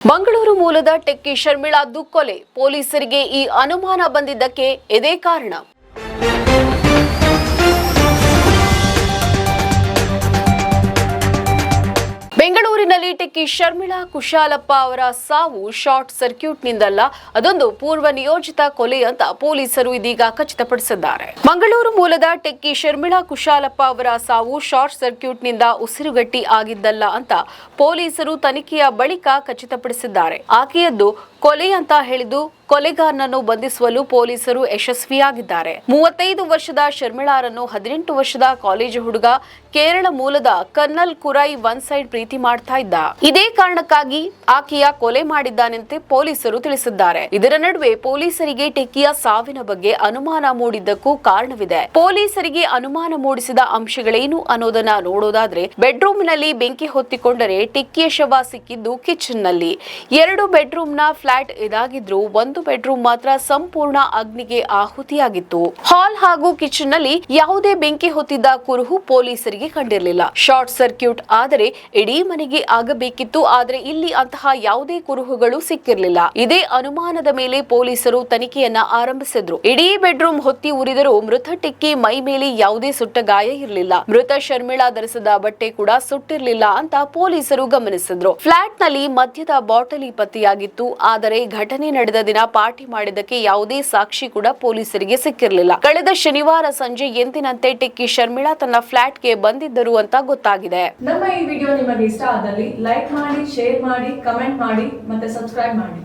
ಮಂಗಳೂರು ಮೂಲದ ಟೆಕ್ಕಿ ಶರ್ಮಿಳಾ ದುಕ್ಕೊಲೆ ಪೊಲೀಸರಿಗೆ ಈ ಅನುಮಾನ ಬಂದಿದ್ದಕ್ಕೆ ಇದೇ ಕಾರಣ. ಟೆಕ್ಕಿ ಶರ್ಮಿಳಾ ಕುಶಾಲಪ್ಪ ಅವರ ಸಾವು ಶಾರ್ಟ್ ಸರ್ಕ್ಯೂಟ್ನಿಂದಲ್ಲ, ಅದೊಂದು ಪೂರ್ವ ನಿಯೋಜಿತ ಕೊಲೆ ಅಂತ ಪೊಲೀಸರು ಇದೀಗ ಖಚಿತಪಡಿಸಿದ್ದಾರೆ. ಮಂಗಳೂರು ಮೂಲದ ಟೆಕ್ಕಿ ಶರ್ಮಿಳಾ ಕುಶಾಲಪ್ಪ ಅವರ ಸಾವು ಶಾರ್ಟ್ ಸರ್ಕ್ಯೂಟ್ನಿಂದ ಉಸಿರುಗಟ್ಟಿ ಆಗಿದ್ದಲ್ಲ ಅಂತ ಪೊಲೀಸರು ತನಿಖೆಯ ಬಳಿಕ ಖಚಿತಪಡಿಸಿದ್ದಾರೆ. ಆಕೆಯದ್ದು ಕೊಲೆ ಅಂತ ಹೇಳಿದ್ದು ಕೊಲೆಗಾರನನ್ನು ಬಂಧಿಸುವಲು ಪೊಲೀಸರು ಯಶಸ್ವಿಯಾಗಿದ್ದಾರೆ. ಮೂವತ್ತೈದು ವರ್ಷದ ಶರ್ಮಿಳಾರನ್ನು ಹದಿನೆಂಟು ವರ್ಷದ ಕಾಲೇಜು ಹುಡುಗ ಕೇರಳ ಮೂಲದ ಕರ್ನಲ್ ಕುರೈ ಒನ್ ಸೈಡ್ ಪ್ರೀತಿ ಮಾಡ್ತಾ ಇದ್ದ. ಇದೇ ಕಾರಣಕ್ಕಾಗಿ ಆಕೆಯ ಕೊಲೆ ಮಾಡಿದ್ದಾನೆಂತೆ ಪೊಲೀಸರು ತಿಳಿಸಿದ್ದಾರೆ. ಇದರ ನಡುವೆ ಪೊಲೀಸರಿಗೆ ಟೆಕ್ಕಿಯ ಸಾವಿನ ಬಗ್ಗೆ ಅನುಮಾನ ಮೂಡಿದ್ದಕ್ಕೂ ಕಾರಣವಿದೆ. ಪೊಲೀಸರಿಗೆ ಅನುಮಾನ ಮೂಡಿಸಿದ ಅಂಶಗಳೇನು ಅನ್ನೋದನ್ನ ನೋಡೋದಾದ್ರೆ, ಬೆಡ್ರೂಮ್ನಲ್ಲಿ ಬೆಂಕಿ ಹೊತ್ತಿಕೊಂಡರೆ ಟೆಕ್ಕಿಯ ಶವ ಸಿಕ್ಕಿದ್ದು ಕಿಚನ್ನಲ್ಲಿ ಎರಡು ಬೆಡ್ರೂಮ್ನ ಫ್ಲಾಟ್ ಇದಾಗಿದ್ರು ಒಂದು ಬೆಡ್ರೂಮ್ ಮಾತ್ರ ಸಂಪೂರ್ಣ ಅಗ್ನಿಗೆ ಆಹುತಿಯಾಗಿತ್ತು. ಹಾಲ್ ಹಾಗೂ ಕಿಚನ್ನಲ್ಲಿ ಯಾವುದೇ ಬೆಂಕಿ ಹೊತ್ತಿದ್ದ ಕುರುಹು ಪೊಲೀಸರಿಗೆ ಕಂಡಿರಲಿಲ್ಲ. ಶಾರ್ಟ್ ಸರ್ಕ್ಯೂಟ್ ಆದರೆ ಇಡೀ ಮನೆಗೆ ಆಗಬೇಕಿತ್ತು, ಆದರೆ ಇಲ್ಲಿ ಅಂತಹ ಯಾವುದೇ ಕುರುಹುಗಳು ಸಿಕ್ಕಿರಲಿಲ್ಲ. ಇದೇ ಅನುಮಾನದ ಮೇಲೆ ಪೊಲೀಸರು ತನಿಖೆಯನ್ನ ಆರಂಭಿಸಿದ್ರು. ಇಡೀ ಬೆಡ್ರೂಮ್ ಹೊತ್ತಿ ಉರಿದರೂ ಮೃತ ಟಿಕ್ಕಿ ಮೈ ಮೇಲೆ ಯಾವುದೇ ಸುಟ್ಟ ಗಾಯ ಇರಲಿಲ್ಲ. ಮೃತ ಶರ್ಮಿಳಾ ಧರಿಸಿದ ಬಟ್ಟೆ ಕೂಡ ಸುಟ್ಟಿರಲಿಲ್ಲ ಅಂತ ಪೊಲೀಸರು ಗಮನಿಸಿದ್ರು. ಫ್ಲಾಟ್ನಲ್ಲಿ ಮದ್ಯದ ಬಾಟಲಿ ಪತ್ತೆಯಾಗಿತ್ತು, ಆದರೆ ಘಟನೆ ನಡೆದ ದಿನ ಪಾರ್ಟಿ ಮಾಡಿದ್ದಕ್ಕೆ ಯಾವುದೇ ಸಾಕ್ಷಿ ಕೂಡ ಪೊಲೀಸರಿಗೆ ಸಿಕ್ಕಿರಲಿಲ್ಲ. ಕಳೆದ ಶನಿವಾರ ಸಂಜೆ ಎಂದಿನಂತೆ ಟಿಕ್ಕಿ ಶರ್ಮಿಳಾ ತನ್ನ ಫ್ಲಾಟ್ಗೆ ಬಂದಿದ್ದರು ಅಂತ ಗೊತ್ತಾಗಿದೆ. ನಮ್ಮ ಈ ವಿಡಿಯೋ ನಿಮಗೆ ಇಷ್ಟ ಆದಲ್ಲಿ ಲೈಕ್ ಮಾಡಿ, ಶೇರ್ ಮಾಡಿ, ಕಮೆಂಟ್ ಮಾಡಿ ಮತ್ತೆ ಸಬ್ಸ್ಕ್ರೈಬ್ ಮಾಡಿ.